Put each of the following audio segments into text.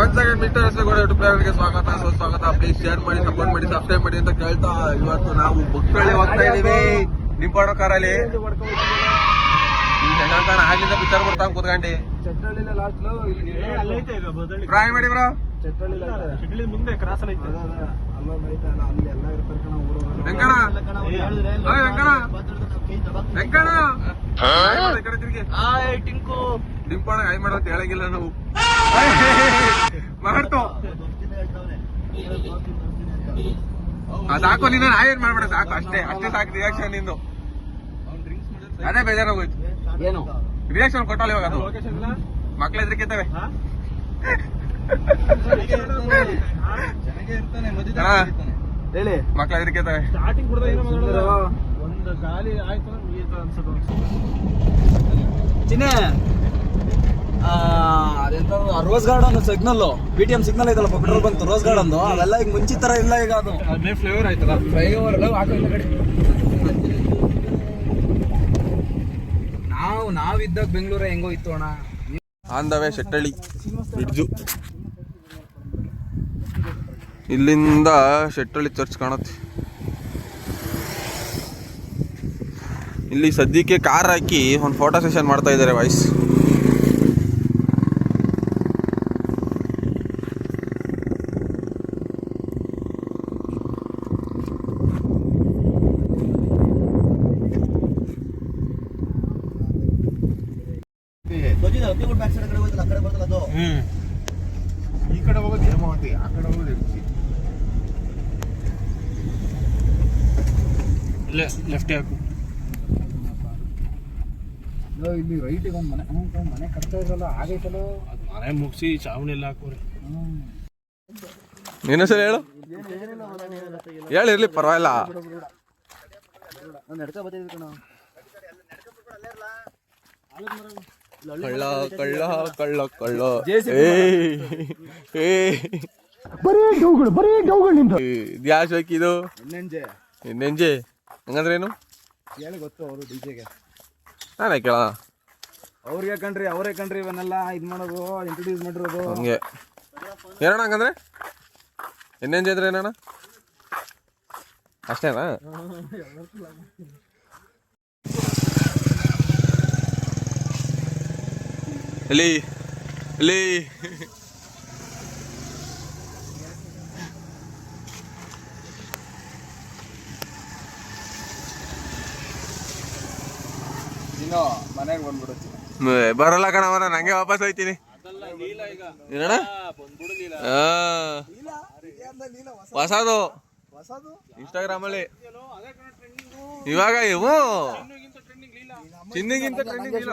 One second mister ರಸಗೋಡ YouTube ಚಾನಲ್ಗೆ ಸ್ವಾಗತ. ಸುಸ್ವಾಗತ ಪ್ಲೀಸ್ ಶೇರ್ ಮಾಡಿ ಸಪೋರ್ಟ್ ಮಾಡಿ ಸಬ್ಸ್ಕ್ರೈಬ್ ಮಾಡಿ ಅಂತ ಕೇಳ್ತಾ ಇವತ್ತು ನಾವು ಬುಕ್ಕಳ್ಳಿ ಹೋಗ್ತಾ ಇದೀವಿ ನಿಂಪಾಡೋ ಕಾರಲ್ಲಿ ಆಗ್ಲಿಂದ ಪಿಕ್ಚರ್ ಕೊಡ್ತಾ ಕೂತ್ಕೊಂಡಿ. ಟ್ರೈ ಮಾಡಿ ಬ್ರೋ ಮುಂದೆ ಕ್ರಾಸ್ ವೆಂಕಣ ವೆಂಕಣ ವೆಂಕಣ ಕಡೆ ತಿರ್ಗಿ. ಹಾಯ್ ಟಿಂಕು ನಿಂಪಾಡ ಹಾಯ್ ಮಾಡೋ ಅಂತ ಹೇಳಂಗಿಲ್ಲ ನಾವು. ಮಾಡ್ತು. ಅದು ನಿನ್ನ ನೀನು ಏನ್ ಮಾಡ್ಬೇಡ ಸಾಕು ಅಷ್ಟೇ ಅಷ್ಟೇ ಸಾಕು ರಿಯಾಕ್ಷನ್ ನಿಂದು. ಅದೇ ಬೇಜಾರಾಗೋಯ್ತು. ಏನು? ರಿಯಾಕ್ಷನ್ ಕೊಟ್ಟಲ್ಲ ಇವಾಗ ಅದು. ಮಕ್ಳ ಇಲ್ಲ ಮಕ್ಳು ಹೆದರಿಕೆತವೆ ಹಾ? ಹಾ. ಹೇಳಿ. ಮಕ್ಳ ಹೆದ್ರಿಕೆತ್ತವೆ. ಒಂದು ಗಾಲಿ ಆಯ್ತು ಚಿನ್ನೆ ಅದೆಂತ Rose Garden signal B T M signal ಐತಲ್ಲ ಪೆಟ್ರೋಲ್ ಬಂತು ರೋಸ್ ಗಾರ್ಡನ್ ಅವೆಲ್ಲ ಈಗ ಮುಂಚೆ ತರ ಇಲ್ಲ ಈಗ ಅದು. ಅದೇ ಫ್ಲೇವರ್ ಆಯ್ತಲ್ಲ? ಫ್ಲೈಓವರ್ ನಾವು ನಾವಿದ್ದಾಗ ಬೆಂಗಳೂರ ಹೆಂಗೋ ಇತ್ತು ಅಣ್ಣ. On the way Shettihalli bridge ಇಲ್ಲಿಂದ ಶೆಟ್ಟಳ್ಳಿ ಚರ್ಚ್ ಕಾಣುತ್ತೆ. ಇಲ್ಲಿ ಸದ್ಯಕ್ಕೆ ಕಾರ್ ಹಾಕಿ ಒಂದು ಫೋಟೋ ಸೆಷನ್ ಮಾಡ್ತಾ ಇದ್ದಾರೆ ವಾಯ್ಸ್ ಹ್ಮ್. ಈ ಕಡೆ ಹೋಗೋದು ಹೇಮಾವತಿ ಆ ಕಡೆ ಹೋಗೋದು ಎಮ್ಸಿ ಇಲ್ಲೇ ಲೆಫ್ಟ್ ಹಾಕು. ಇಲ್ಲಿ ರೈಟಿಗೆ ಒಂದು ಮನೆ ಹ್ಞೂ ಮನೆ ಕಟ್ತಾ ಇದ್ರಲ್ಲ ಆಗೈತಲ್ಲ? ಅದು ಮನೆ ಮುಗಿಸಿ ಚಾವಣಿ ಎಲ್ಲ ಹಾಕೋರಿ. ನೀನು ಸರಿ ಹೇಳು? ಹೇಳಿರ್ಲಿ ಪರವಾಗಿಲ್ಲ. ನಾನು ನಡ್ಕೊ ಬರ್ತಿದ್ದೆ ಕಣ. ಕಳ್ಳ ಕಳ್ಳ ಕಳ್ಳ ಕಳ್ಳ. ಬರೀ ಡೌಗಳು ಬರೀ ಡೌಗಳು ನಿಂದು. ಯಾವ ಶೋಕಿ ಇದು? ನೆಂಜೆ ನೆಂಜೆ ಹಂಗಂದ್ರೇನು ಹೇಳಿ ಗೊತ್ತು ಅವರು ಡಿಜೆಗೆ. ನಾನೇ ಕೇಳ ಅವ್ರಿಗೆ ಕಣ್ರಿ ಅವರೇ ಕಣ್ರಿ ಇವನ್ನೆಲ್ಲ ಇದು ಮಾಡೋದು ಇಂಟ್ರೊಡ್ಯೂಸ್ ಮಾಡಿರೋದು. ಹಂಗೆ. ಏನಣ್ಣ ಹಂಗಂದ್ರೆ? ಎಣ್ಣೆಂಜೆ ಅಂದ್ರೆ ಏನಣ್ಣ? ಅಷ್ಟೇನಾ? ಎಲ್ಲಿ ಎಲ್ಲಿ ಮನೆಗೆ ಬಂದ್ಬಿಡುತ್ತೆ. ಬರಲ್ಲ ಕಣವನ ನಂಗೆ ವಾಪಸ್ ಹೋಯ್ತೀನಿ. ಏನಣ್ಣ? ಹೊಸದು. ಇನ್ಸ್ಟಾಗ್ರಾಮ್ ಅಲ್ಲಿ. ಇವಾಗ ಇವು. ಚಿನ್ನಿಗಿಂತ ಟ್ರೆಂಡಿಂಗ್ ಇಲ್ಲ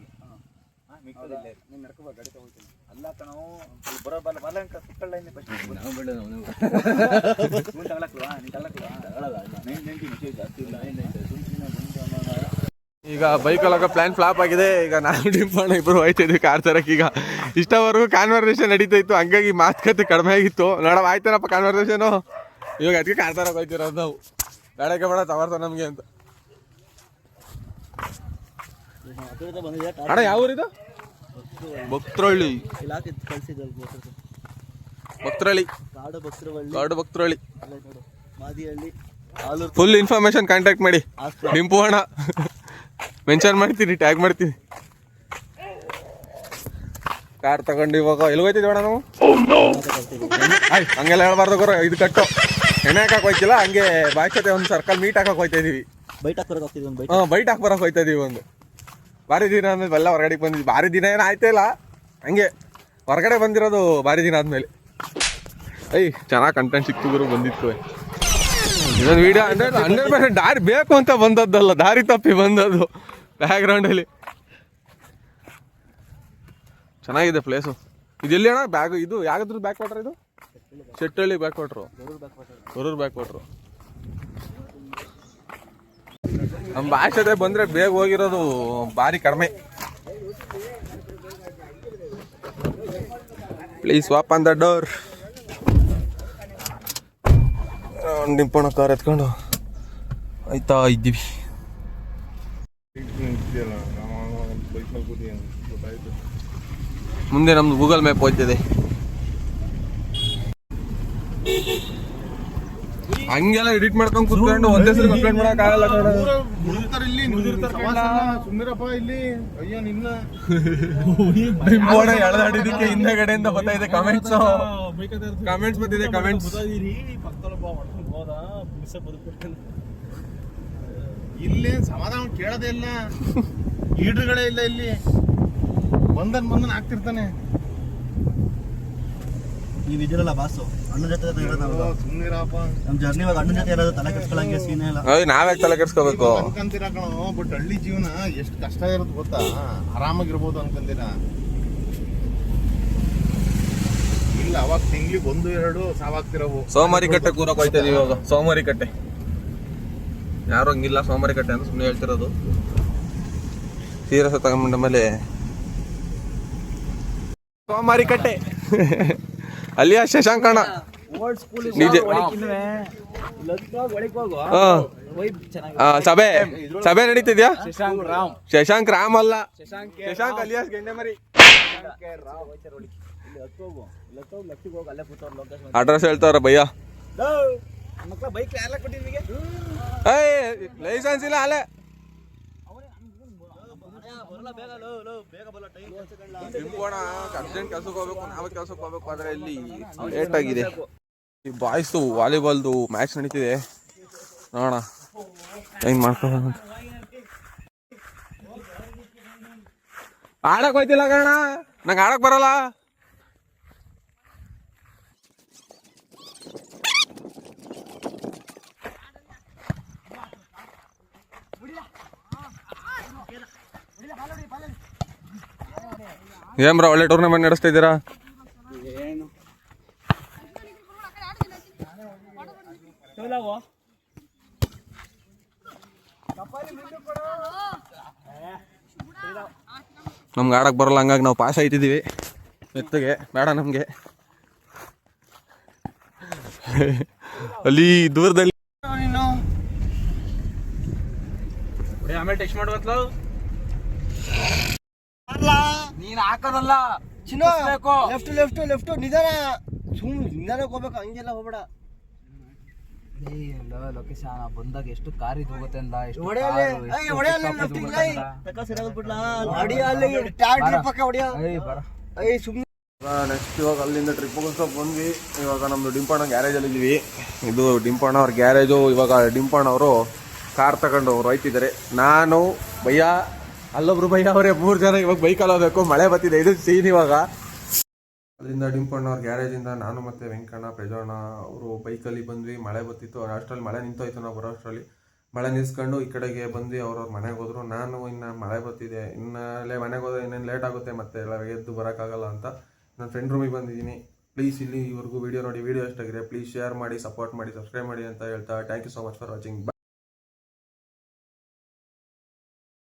ನೀನು ಬೈಕ್ ಗಾಡಿ ತಗೊಳ್ತೀನಿ. ಅಲ್ಲ ಕಣೋ ಬರೋ ಬಲ್ಲ ಬಲ್ಲ ಅಂತ ಸುತ್ತಳ್ಳ ಇನ್ನೇ ಫಸ್ಟ್ ನಾವು ಬಿಡ ನಾವು ನೀನು ತಗೊಳಕ್ವಾ ನೀನು ತಗೊಳಕ್ವಾ ತಗೊಳಲ್ಲ ನೈನ್ ನೈಂಟಿ ಮೆಸೇಜ್ ಜಾಸ್ತಿ ಇಲ್ಲ. ನೈನ್ ನೈಂಟಿ ಸುಮ್ಮನೆ ಈಗ ಬೈಕಲ್ಲಾಗ ಪ್ಲಾನ್ ಫ್ಲಾಪ್ ಆಗಿದೆ. ಈಗ ನಾನು ಡಿಂಪಣ್ಣ ಇಬ್ರು ಹೋಯ್ತಿದ್ವಿ ಕಾರ್ ತರಕ್ಕೆ ಈಗ ಇಷ್ಟವರೆಗೂ ಕಾನ್ವರ್ಸೇಷನ್ ನಡೀತಾ ಇತ್ತು. ಹಂಗಾಗಿ ಮಾತುಕತೆ ಕಡಿಮೆ ಆಗಿತ್ತು. ನೋಡವ ಆಯ್ತಾನಪ್ಪ ಕಾನ್ವರ್ಸೇಷನು ಇವಾಗ ಅದಕ್ಕೆ ಕಾರ್ ತರಕ್ಕೆ ಹೋಯ್ತಿರೋದು ನಾವು. ಬೇಡಕ್ಕೆ ಬೇಡ ತವರ್ತ ನಮಗೆ ಅಂತ. ಅಣ್ಣ ಯಾವ ಊರಿದು? ಭಕ್ತ್ರಳ್ಳಿ. ಇಲಾಖೆ ಕಳಿಸಿದ್ರು ಭಕ್ತರಳ್ಳಿ. ಕಾಡು ಭಕ್ತರಳ್ಳಿ ಕಾಡು Bhaktarahalli. Madihalli Alur. Full information contact ಮಾಡಿ. ಡಿಂಪು ಅಣ್ಣ ಮೆನ್ಷನ್ ಮಾಡ್ತೀನಿ ಟ್ಯಾಗ್ ಮಾಡ್ತೀನಿ. ಕಾರ್ ತಗೊಂಡು ಇವಾಗ ಎಲ್ಲಿ ಹೋಯ್ತಿದ್ವಿ ಅಣ್ಣ ನಾವು? ಆಯ್ ಹಂಗೆಲ್ಲ ಹೇಳ್ಬಾರ್ದು ಗುರು ಇದು ಕಟ್ಟು. ಎಣ್ಣೆ ಹಾಕಕ್ ಹೋಯ್ತಿಲ್ಲ ಹಂಗೆ ಬಾಯ್ಸತೆ ಜೊತೆ ಒಂದು ಸರ್ಕಲ್ ಮೀಟ್ ಹಾಕಕ್ ಹೋಯ್ತಾ ಇದೀವಿ. ಬೈಟ್ ಹೋಗ್ತಿದ್ವಿ ಒಂದು ಬೈಟ್. ಹಾಂ ಬೈಟ್ ಹಾಕ್ ಬರಕ್ ಹೋಯ್ತಾ ಇದೀವಿ ಒಂದು. ಭಾರಿ ದಿನ ಆದ್ಮೇಲೆ ಎಲ್ಲ ಹೊರಗಡೆ ಬಂದಿದ್ದು. ಭಾರಿ ದಿನ ಏನು ಆಯ್ತಾ ಇಲ್ಲ. ಹಂಗೆ ಹೊರಗಡೆ ಬಂದಿರೋದು ಭಾರಿ ದಿನ ಆದ್ಮೇಲೆ. ಐ ಚೆನ್ನಾಗಿ ಕಂಟೆಂಟ್ ಸಿಕ್ತು ಗುರು ಬಂದಿತ್ತು. ಇದೊಂದು ವಿಡಿಯೋ ಹಂಡ್ರೆಡ್ ಹಂಡ್ರೆಡ್ ಪರ್ಸೆಂಟ್ ದಾರಿ ಬೇಕು ಅಂತ ಬಂದದ್ದಲ್ಲ ದಾರಿ ತಪ್ಪಿ ಬಂದದ್ದು ಬ್ಯಾಕ್ಗ್ರೌಂಡಲ್ಲಿ ಚೆನ್ನಾಗಿದೆ ಪ್ಲೇಸು ಇದು ಎಲ್ಲಿ ಅಣ್ಣ? ಬ್ಯಾಗ್ ಇದು ಯಾವ್ದ್ರ ಬ್ಯಾಕ್ ವಾಟರ್ ಇದು? Shettihalli back water Gorur back water ನಮ್ಮ ಭಾಷೆ ಬಂದ್ರೆ ಬೇಗ ಹೋಗಿರೋದು ಭಾರಿ ಕಡಿಮೆ. ಪ್ಲೀಸ್ ವಾಪ್ ಆನ್ ದ ಡೋರ್ ಡಿಂಪಣ ಕಾರ್ ಎತ್ಕೊಂಡು ಆಯ್ತಾ ಇದ್ದೀವಿ. ಮುಂದೆ ನಮ್ದು ಗೂಗಲ್ ಮ್ಯಾಪ್ ಹೋಗ್ತಿದೆ. ಹಂಗೆಲ್ಲ ಎಡಿಟ್ ಮಾಡ್ಕೊಂಡು ಕುತ್ಕೊಂಡು ಒಂದೇ ಸರಿ ಕಂಪ್ಲೇಂಟ್ ಮಾಡಕ್ ಆಗಲ್ಲ ಮುಳುಗ್ತಾರೆ ಇಲ್ಲಿ ಸುಮ್ಮನಿರಪ್ಪ ಇಲ್ಲಿ. ಅಯ್ಯೋ ನಿನ್ನ ಡಿಂಪೋಣ ಎಳೆದಾಡಿದಕ್ಕೆ ಹಿಂದೆಗಡೆಯಿಂದ ಬರ್ತಾ ಕಮೆಂಟ್ಸ್ ಕಮೆಂಟ್ಸ್ ಬಂದಿದೆ ಕಮೆಂಟ್ಸ್ ಇಲ್ಲಿ ಸಮಾಧಾನ ಕೇಳೋದೇ ಇಲ್ಲ. ಈಡ್ರುಗಳೇ ಇಲ್ಲ ಇಲ್ಲಿ. ಬಂದನ್ ಬಂದನ್ ಆಗ್ತಿರ್ತಾನೆ. ನೀವ್ ಇದಿರಲ್ಲ ಬಾಸು. ಅಣ್ಣನ ಜೊತೆ ನಾವು ಸುಮ್ಮನಿರಪ್ಪ ನಮ್ ಜರ್ನಿ ಇವಾಗ ಅಣ್ಣನ ಜೊತೆ ಇರೋದು ತಲೆ ಕೆಡ್ಸ್ಕೊಳಂಗೆ ಸೀನ್ ಇಲ್ಲ ಅಯ್ಯ ನಾವೇ ತಲೆ ಕೆಡ್ಸ್ಕೋಬೇಕು? ಅನ್ಕಂತೀರ ಕಣೋ ಬಟ್ ಹಳ್ಳಿ ಜೀವನ ಎಷ್ಟು ಕಷ್ಟ ಇರೋದು ಗೊತ್ತಾ? ಆರಾಮಾಗಿರ್ಬೋದು ಅನ್ಕಂತೀರ. ಇಲ್ಲ ಅವಾಗ ತಿಂಗ್ಳಿಗೆ ಒಂದು ಎರಡು ಸಾವಾಗ್ತಿರವು. ಸೋಮಾರಿ ಕಟ್ಟೆ ಕೂರಕ್ ಹೋಯ್ತಾ ಇದೀವಿ ಇವಾಗ. ಸೋಮಾರಿ ಕಟ್ಟೆ ಯಾರು ಹಂಗಿಲ್ಲ ಸೋಮಾರಿ ಕಟ್ಟೆ ಅಂತ ಸುಮ್ಮನೆ ಹೇಳ್ತಿರೋದು. ಸೀರಸ ತಗೊಂಡ ಮೇಲೆ. ಸೋಮಾರಿ ಕಟ್ಟೆ ಅಲ್ಲಿಯ ಶಶಾಂಕಣ್ಣ. ನಿಜ ಸಭೆ. ಸಭೆ ನಡೀತಿದ್ಯಾ? ಶಶಾಂಕ್ ರಾಮ್. ಅಲ್ಲ. ಶಶಾಂಕ್ ಅಲಿಯಾಸ್ ಗೆಂಡೆಮರಿ. ಅಡ್ರೆಸ್ ಹೇಳ್ತಾರ ಭಯ್ಯ. ಲೈಸೆನ್ಸ್ ಇಲ್ಲ ಅಲ್ಲೇ. ತಿಳ್ಕೋಣ ಅರ್ಜೆಂಟ್ ಕೆಲ್ಸಕ್ಕೆ ಹೋಗ್ಬೇಕು ನಾವೇ ಕೆಲ್ಸಕ್ಕೆ ಹೋಗ್ಬೇಕು ಆದ್ರೆ ಇಲ್ಲಿ ಲೇಟ್ ಆಗಿದೆ. ಈ ಬಾಯ್ಸ್ದು ವಾಲಿಬಾಲ್ದು ಮ್ಯಾಚ್ ನಡೀತಿದೆ. ನೋಡೋಣ ಹೆಂಗ್ ಮಾಡ್ಕೋಬೇಕು. ಆಡಕ್ ಹೋಯ್ತಿಲ್ಲ ಕಣ ನಂಗೆ ಆಡಕ್ ಬರಲ್ಲ. ಏನ್ರ ಒಳ್ಳೆ ಟೂರ್ನಮೆಂಟ್ ನಡೆಸ್ತಾ ಇದ್ದೀರಾ? ನಮ್ಗೆ ಆಡಕ್ ಬರಲ್ಲ ಹಂಗಾಗಿ ನಾವು ಪಾಸ್ ಆಯ್ತಿದ್ದೀವಿ. ಮೆತ್ತಗೆ ಬೇಡ ನಮಗೆ. ಅಲ್ಲಿ ದೂರದಲ್ಲಿ ಆಮೇಲೆ ಟೆಸ್ಟ್ ಮಾಡುವತ್ಲ? ನೀನ್ ಹಾಕೋದಲ್ಲ. ಚಿನ್ನು ಲೆಫ್ಟ್ ಲೆಫ್ಟ್ ಲೆಫ್ಟ್ ನಿಧಾನ. ಸುಮ್ ನಿಧಾನಕ್ಕೆ ಹೋಗ್ಬೇಕು ಹಂಗೆಲ್ಲ ಹೋಗ್ಬೇಡ. ಲೊಕೇಶನ್ ಬಂದಾಗ ಎಷ್ಟು ಕಾರ್ ಇದು ಹೋಗುತ್ತೆ ಅಂತ ಎಷ್ಟು ನೆಕ್ಸ್ಟ್ ಇವಾಗ ಅಲ್ಲಿಂದ ಟ್ರಿಪ್ ಮುಗಿಸ್ಕೊ ಬಂದ್ವಿ. ಇವಾಗ ನಮ್ದು ಡಿಂಪಣ್ಣ ಗ್ಯಾರೇಜಲ್ಲಿ ಇದ್ದೀವಿ ಇದು ಡಿಂಪಣ್ಣ ಅವ್ರ ಗ್ಯಾರೇಜು ಇವಾಗ ಡಿಂಪಣ್ಣ ಅವರು ಕಾರ್ ತಗೊಂಡು ಅವ್ರು ಹೋಯ್ತಿದ್ದಾರೆ. ನಾನು ಭಯ್ಯ ಅಲ್ಲೊಬ್ರು ಭಯ, ಅವರೇ ಮೂರು ಜನ ಇವಾಗ ಬೈಕಲ್ಲಿ ಹೋಗ್ಬೇಕು, ಮಳೆ ಬತ್ತಿದೆ ಇದು ಸೀನ್ ಇವಾಗ. ಅಲ್ಲಿಂದ ಡಿಂಪಣ್ಣ ಅವ್ರ ಗ್ಯಾರೇಜಿಂದ ನಾನು ಮತ್ತೆ ವೆಂಕಣ್ಣ ಪ್ರಜೋಣ ಅವರು ಬೈಕಲ್ಲಿ ಬಂದ್ವಿ, ಮಳೆ ಬರ್ತಿತ್ತು ಅಷ್ಟರಲ್ಲಿ ಮಳೆ ನಿಂತೋಯ್ತು ನಾವು ಬರೋ ಅಷ್ಟರಲ್ಲಿ ಮಳೆ ನಿಲ್ಸ್ಕೊಂಡು ಈ ಕಡೆಗೆ ಬಂದ್ವಿ, ಅವ್ರವ್ರ ಮನೆಗೆ ಹೋದ್ರು. ನಾನು ಇನ್ನು ಮಳೆ ಬತ್ತಿದೆ ಇನ್ನಲ್ಲೇ ಮನೆಗೆ ಹೋದ್ರೆ ಇನ್ನೇನು ಲೇಟ್ ಆಗುತ್ತೆ ಮತ್ತೆ ಎಲ್ಲ ಎದ್ದು ಬರೋಕ್ಕಾಗಲ್ಲ ಅಂತ ನನ್ನ ಫ್ರೆಂಡ್ ರೂಮಿಗೆ ಬಂದಿದ್ದೀನಿ. ಪ್ಲೀಸ್ ಇಲ್ಲಿ ಇವ್ರಿಗೂ ವಿಡಿಯೋ ನೋಡಿ ವಿಡಿಯೋ ಎಷ್ಟಾಗಿದೆ ಪ್ಲೀಸ್ ಶೇರ್ ಮಾಡಿ ಸಪೋರ್ಟ್ ಮಾಡಿ ಸಬ್ಸ್ಕ್ರೈಬ್ ಮಾಡಿ ಅಂತ ಹೇಳ್ತಾ thank you so much for watching